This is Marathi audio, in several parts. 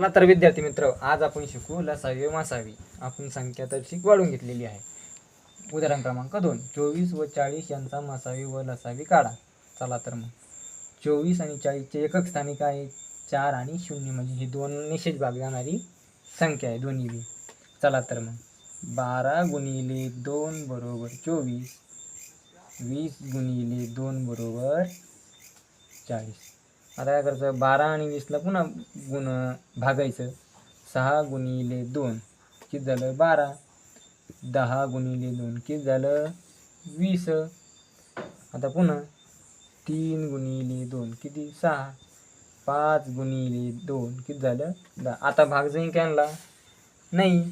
चला तर विद्यार्थी मित्र आज आपण शिकू लसावी मासावी. आपण संख्या तर शिक वाढून घेतलेली आहे. उदाहरण क्रमांक दोन चोवीस व चाळीस यांचा मासावी व लसावी काढा. चला तर मग. चोवीस आणि चाळीसचे एकक स्थानी काय आहे. चार आणि शून्य म्हणजे ही दोन निषेध भाग जाणारी संख्या आहे दोन्ही बी. चला तर मग. बारा गुणिले दोन बरोबर चोवीस वीस गुणिले दोन बरोबर चाळीस. आता काय करायचं? बारा आणि वीसला पुन्हा गुण भागायचं. सहा गुणिले दोन किती झालं? बारा. दहा गुणिले दोन किती झालं? वीस. आता पुन्हा तीन गुणिले दोन किती? सहा. पाच गुणिले दोन किती झालं? दहा. आता भाग जाईन आणला नाही.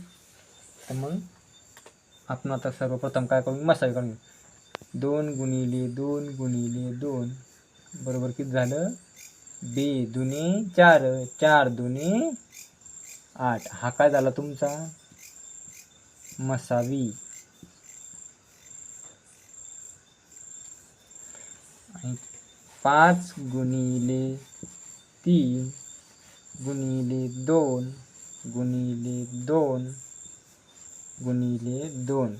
तर मग आपण आता सर्वप्रथम काय करू? मसाज करून दोन गुणिले दोन गुणिले दोन बरोबर किती झालं? बे दुने चार चार दुने आठ. हा काय झाला तुमचा? मसावी. पाच गुणिले तीन गुणिले दोन गुणिले दोन गुणिले दोन.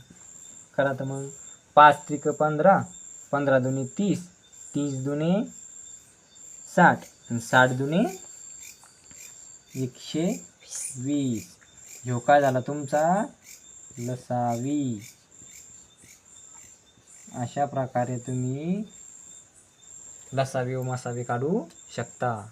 करा तर मग. पाच त्रिक पंधरा पंधरा दुने तीस तीस दुने साठ. आणि साठ दुने एकशे वीस. ह्यो काय झाला तुमचा? लसावी अशा प्रकारे तुम्ही लसावी व मसावी काढू शकता.